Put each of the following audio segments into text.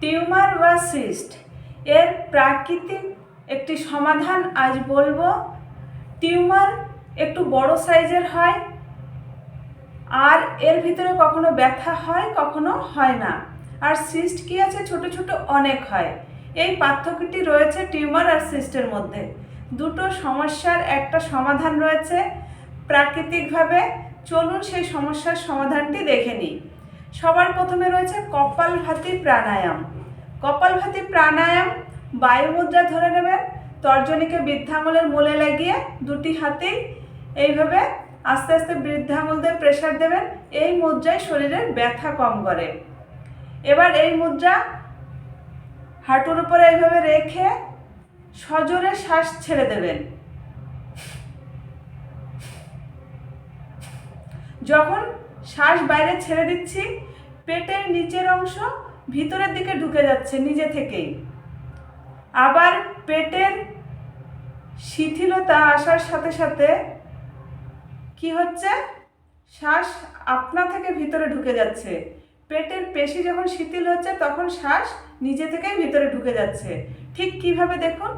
Tumour বা cyst. এর প্রাকৃতিক একটি সমাধান আজ বলব। টিউমার একটু বড় সাইজের হয়, আর এর ভিতরে কখনো ব্যথা হয়, কখনো হয় না। আর সিস্ট কি আছে? ছোট ছোট অনেক হয়। এই পার্থক্যটি রয়েছে টিউমার আর সিস্টের মধ্যে। দুটো সমস্যার একটা সমাধান রয়েছে প্রাকৃতিকভাবে। চলুন সেই সমস্যার সমাধানটি দেখে নিই। সবার প্রথমে রয়েছে কপালভাতি প্রাণায়াম। কপালভাতি প্রাণায়াম বায়ু মুদ্রা ধরে নেবেন, তর্জনীকে বৃদ্ধাঙ্গুলের মূলে লাগিয়ে দুটি হাতেই এইভাবে আস্তে আস্তে বৃদ্ধাঙ্গুল দিয়ে প্রেশার দেবেন, এই মুদ্রায় শরীরের ব্যথা কম করে। এবার এই মুদ্রা হাঁটুর উপরে এইভাবে রেখে সজোরে শ্বাস ছেড়ে দেবেন। যখন শ্বাস বাইরে ছেড়ে দিচ্ছি, পেটের নিচের অংশ ভিতরের দিকে ঢুকে যাচ্ছে নিজে থেকেই। আবার পেটের শিথিলতা আসার সাথে সাথে কি হচ্ছে? শ্বাস আপনা থেকে ভিতরে ঢুকে যাচ্ছে। পেটের পেশি যখন শিথিল হচ্ছে, তখন শ্বাস নিজে থেকেই ভিতরে ঢুকে যাচ্ছে। ঠিক কীভাবে দেখুন?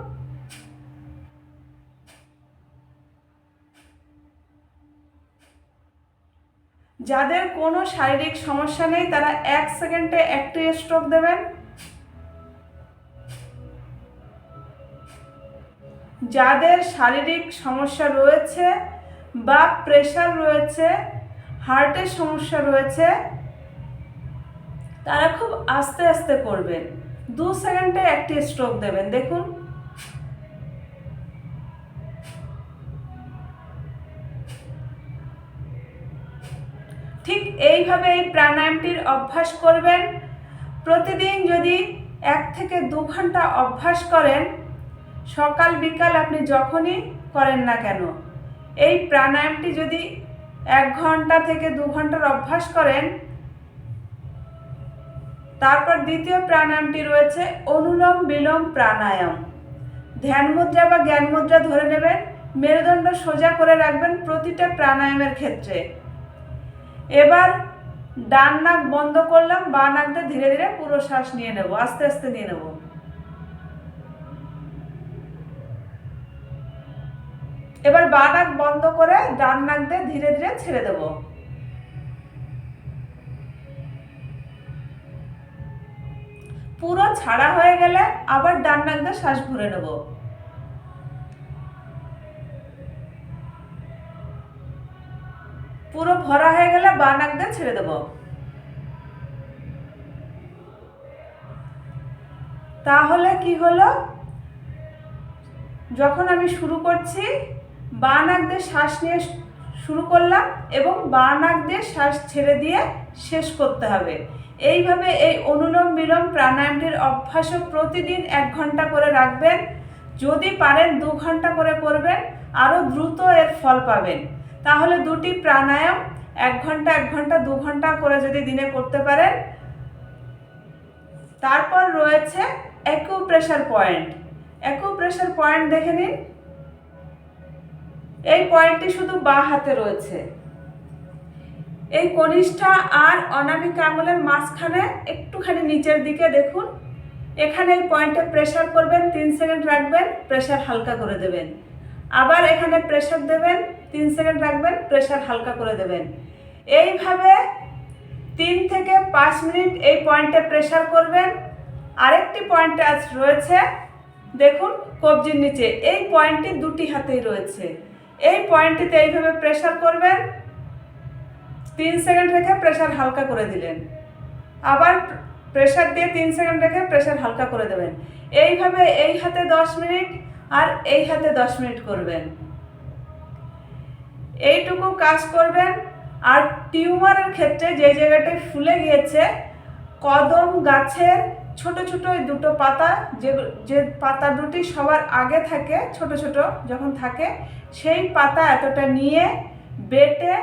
যাদের কোনো শারীরিক সমস্যা নেই, তারা এক সেকেন্ডে একটি স্ট্রোক দেবেন। যাদের শারীরিক সমস্যা রয়েছে বা প্রেশার রয়েছে হার্টের সমস্যা রয়েছে, তারা খুব আস্তে আস্তে করবেন। দু সেকেন্ডে একটি স্ট্রোক দেবেন। দেখুন এইভাবে এই প্রাণায়ামটির অভ্যাস করবেন? প্রতিদিন যদি এক থেকে দু ঘণ্টা অভ্যাস করেন, সকাল, বিকাল আপনি যখনই করেন না কেন, এই প্রাণায়ামটি যদি এক ঘণ্টা থেকে দু ঘণ্টার অভ্যাস করেন, তারপর দ্বিতীয় প্রাণায়ামটি রয়েছে অনুলোম বিলোম প্রাণায়াম। ধ্যান মুদ্রা বা জ্ঞান মুদ্রা ধরে নেবেন, মেরুদণ্ড সোজা করে রাখবেন প্রতিটা প্রাণায়ামের ক্ষেত্রে। এবার ডান নাক বন্ধ করলাম, বা নাক দিয়ে ধীরে ধীরে পুরো শ্বাস নিয়ে নেব, আস্তে আস্তে নিয়ে নেব। এবার বা নাক বন্ধ করে ডান নাক দিয়ে ধীরে ধীরে ছেড়ে দেব। পুরো ছাড়া হয়ে গেলে আবার ডান নাক দিয়ে শ্বাস ভরে নেব। পুরো ভরা হয়ে গেলে বা নাক ছেড়ে দেব। তাহলে কি হলো? যখন আমি শুরু করছি, বা নাক শ্বাস নিয়ে শুরু করলাম এবং বা নাক শ্বাস ছেড়ে দিয়ে শেষ করতে হবে। এইভাবে এই অনুলোম বিলোম প্রাণায়ামটির অভ্যাসও প্রতিদিন এক ঘণ্টা করে রাখবেন। যদি পারেন দু ঘণ্টা করে করবেন, আরও দ্রুত এর ফল পাবেন। তাহলে দুটি প্রাণায়াম, এক ঘণ্টা এক ঘণ্টা, দু ঘণ্টা করে যদি দিনে করতে পারেন, তারপর রয়েছে প্রেশার পয়েন্ট প্রেশার পয়েন্ট দেখে নিন। এই পয়েন্টটি শুধু বাঁ হাতে রয়েছে। এই কনিষ্ঠা আর অনামিকা আঙুলের মাঝখানে একটুখানি নিচের দিকে দেখুন। এখানে এই পয়েন্টে প্রেশার করবেন, তিন সেকেন্ড রাখবেন প্রেশার হালকা করে দেবেন। আবার এখানে প্রেশার দেবেন, তিন সেকেন্ড রাখবেন প্রেশার হালকা করে দেবেন। এইভাবে তিন থেকে পাঁচ মিনিট এই পয়েন্টে প্রেশার করবেন। আরেকটি পয়েন্ট আজ রয়েছে, দেখুন কবজির নিচে, এই পয়েন্টটি দুটি হাতেই রয়েছে। এই পয়েন্টটিতে এইভাবে প্রেশার করবেন, তিন সেকেন্ড রেখে প্রেশার হালকা করে দিলেন। আবার প্রেশার দিয়ে তিন সেকেন্ড রেখে প্রেশার হালকা করে দেবেন। এইভাবে এই হাতে দশ মিনিট আর এই হাতে দশ মিনিট করবেন। এইটুকু কাজ করবেন, আর টিউমারের ক্ষেত্রে যে জায়গাটায় ফুলে গিয়েছে, কদম গাছের ছোট ছোট দুটো পাতা, যে যে পাতা দুটি সবার আগে থাকে, ছোট ছোট যখন থাকে, সেই পাতা এতটা নিয়ে বেটে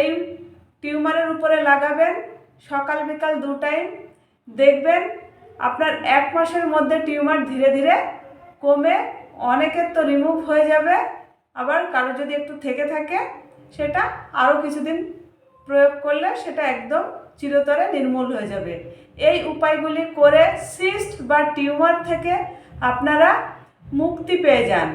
এই টিউমারের উপরে লাগাবেন। সকাল বিকাল দু টাইম দেখবেন, আপনার এক মাসের মধ্যে টিউমার ধীরে ধীরে কমে অনেকের তো রিমুভ হয়ে যাবে, আবার কারও যদি একটু থেকে থাকে, সেটা আরও কিছুদিন প্রয়োগ করলে সেটা একদম চিরতরে নির্মূল হয়ে যাবে। এই উপায়গুলি করে সিস্ট বা টিউমার থেকে আপনারা মুক্তি পেয়ে যান।